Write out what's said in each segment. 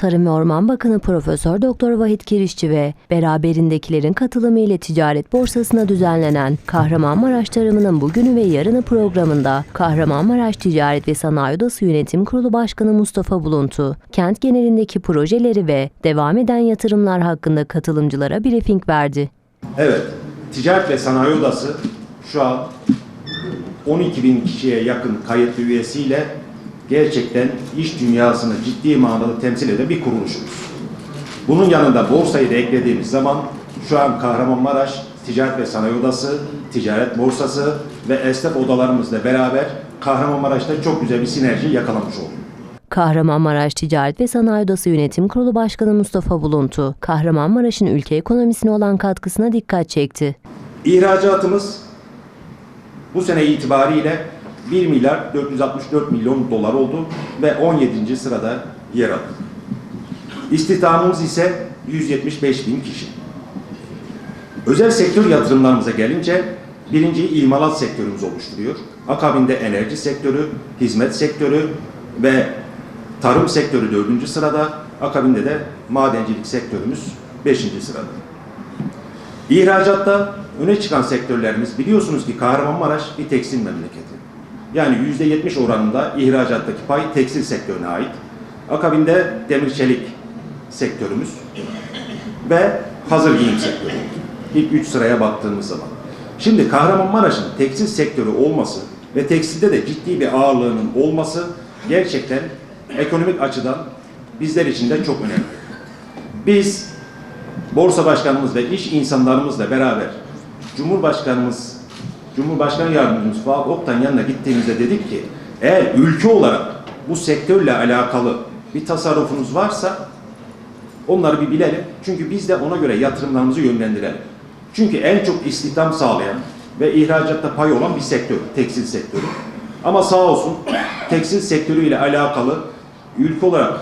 Tarım ve Orman Bakanı Profesör Doktor Vahit Kirişçi ve beraberindekilerin katılımı ile ticaret borsasına düzenlenen Kahramanmaraş Tarımı'nın bugünü ve yarını programında Kahramanmaraş Ticaret ve Sanayi Odası Yönetim Kurulu Başkanı Mustafa Buluntu, kent genelindeki projeleri ve devam eden yatırımlar hakkında katılımcılara briefing verdi. Evet, Ticaret ve Sanayi Odası şu an 12 bin kişiye yakın kayıtlı üyesiyle gerçekten iş dünyasını ciddi manada temsil eden bir kuruluşumuz. Bunun yanında borsayı da eklediğimiz zaman şu an Kahramanmaraş Ticaret ve Sanayi Odası, Ticaret Borsası ve esnaf odalarımızla beraber Kahramanmaraş'ta çok güzel bir sinerji yakalamış olduk. Kahramanmaraş Ticaret ve Sanayi Odası Yönetim Kurulu Başkanı Mustafa Buluntu, Kahramanmaraş'ın ülke ekonomisine olan katkısına dikkat çekti. İhracatımız bu sene itibariyle 1 milyar 464 milyon dolar oldu ve 17. sırada yer aldı. İstihdamımız ise 175 bin kişi. Özel sektör yatırımlarımıza gelince birinci imalat sektörümüz oluşturuyor. Akabinde enerji sektörü, hizmet sektörü ve tarım sektörü dördüncü sırada. Akabinde de madencilik sektörümüz beşinci sırada. İhracatta öne çıkan sektörlerimiz biliyorsunuz ki Kahramanmaraş bir tekstil memleketi. Yani yüzde yetmiş oranında ihracattaki pay tekstil sektörüne ait. Akabinde demir çelik sektörümüz ve hazır giyim sektörü. İlk üç sıraya baktığımız zaman. Şimdi Kahramanmaraş'ın tekstil sektörü olması ve tekstilde de ciddi bir ağırlığının olması gerçekten ekonomik açıdan bizler için de çok önemli. Biz Borsa Başkanımız ve iş insanlarımızla beraber Cumhurbaşkanımız, Cumhurbaşkanı Yardımcımız Fuat Oktay'ın yanına gittiğimizde dedik ki eğer ülke olarak bu sektörle alakalı bir tasarrufunuz varsa onları bir bilelim. Çünkü biz de ona göre yatırımlarımızı yönlendirelim. Çünkü en çok istihdam sağlayan ve ihracatta pay olan bir sektör, tekstil sektörü. Ama sağ olsun tekstil sektörüyle alakalı ülke olarak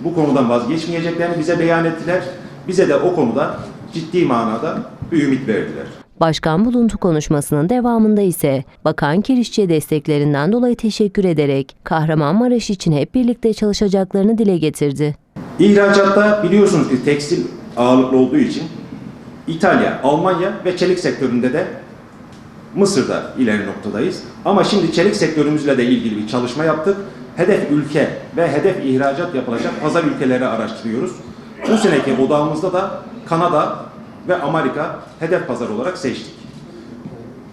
bu konudan vazgeçmeyeceklerini bize beyan ettiler. Bize de o konuda ciddi manada bir ümit verdiler. Başkan Buluntu konuşmasının devamında ise Bakan Kirişçi'ye desteklerinden dolayı teşekkür ederek Kahramanmaraş için hep birlikte çalışacaklarını dile getirdi. İhracatta biliyorsunuz ki tekstil ağırlıklı olduğu için İtalya, Almanya ve çelik sektöründe de Mısır'da ileri noktadayız. Ama şimdi çelik sektörümüzle de ilgili bir çalışma yaptık. Hedef ülke ve hedef ihracat yapılacak pazar ülkeleri araştırıyoruz. Bu seneki odağımızda da Kanada ve Amerika hedef pazar olarak seçtik.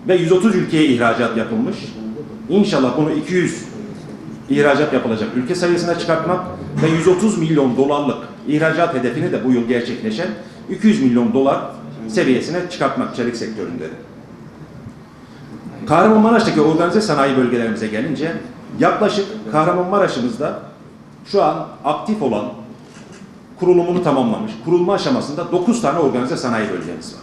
Ve 130 ülkeye ihracat yapılmış. İnşallah bunu 200 ihracat yapılacak ülke sayısına çıkartmak ve 130 milyon dolarlık ihracat hedefini de bu yıl gerçekleşen 200 milyon dolar seviyesine çıkartmak çelik sektöründe de. Kahramanmaraş'taki organize sanayi bölgelerimize gelince yaklaşık Kahramanmaraş'ımızda şu an aktif olan kurulumunu tamamlamış, kurulma aşamasında 9 tane organize sanayi bölgemiz var.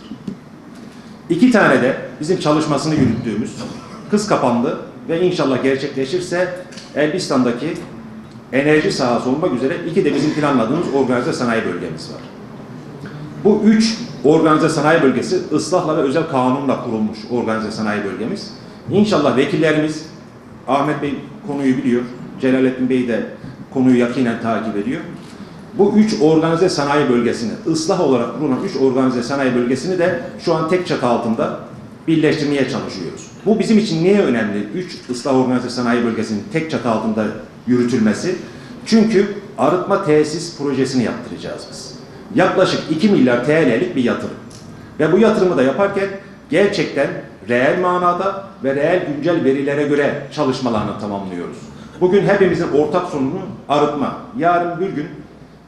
İki tane de bizim çalışmasını yürüttüğümüz kız kapandı ve inşallah gerçekleşirse Elbistan'daki enerji sahası olmak üzere iki de bizim planladığımız organize sanayi bölgemiz var. Bu üç organize sanayi bölgesi ıslahla ve özel kanunla kurulmuş organize sanayi bölgemiz. İnşallah vekillerimiz Ahmet Bey konuyu biliyor, Celalettin Bey de konuyu yakinen takip ediyor. Bu üç organize sanayi bölgesini, ıslah olarak kurulan üç organize sanayi bölgesini de şu an tek çatı altında birleştirmeye çalışıyoruz. Bu bizim için niye önemli? Üç ıslah organize sanayi bölgesinin tek çatı altında yürütülmesi. Çünkü arıtma tesis projesini yaptıracağız biz. Yaklaşık 2 milyar TL'lik bir yatırım. Ve bu yatırımı da yaparken gerçekten reel manada ve reel güncel verilere göre çalışmalarını tamamlıyoruz. Bugün hepimizin ortak sorunu arıtma. Yarın bir gün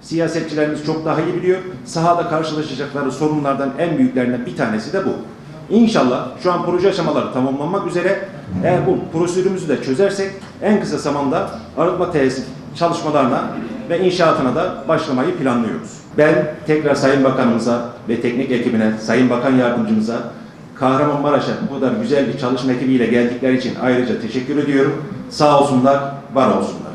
siyasetçilerimiz çok daha iyi biliyor. Sahada karşılaşacakları sorunlardan en büyüklerinden bir tanesi de bu. İnşallah şu an proje aşamaları tamamlanmak üzere eğer bu prosedürümüzü de çözersek en kısa zamanda arıtma tesis çalışmalarına ve inşaatına da başlamayı planlıyoruz. Ben tekrar Sayın Bakanımıza ve teknik ekibine, Sayın Bakan Yardımcımıza Kahramanmaraş'a bu kadar güzel bir çalışma ekibiyle geldikleri için ayrıca teşekkür ediyorum. Sağ olsunlar, var olsunlar.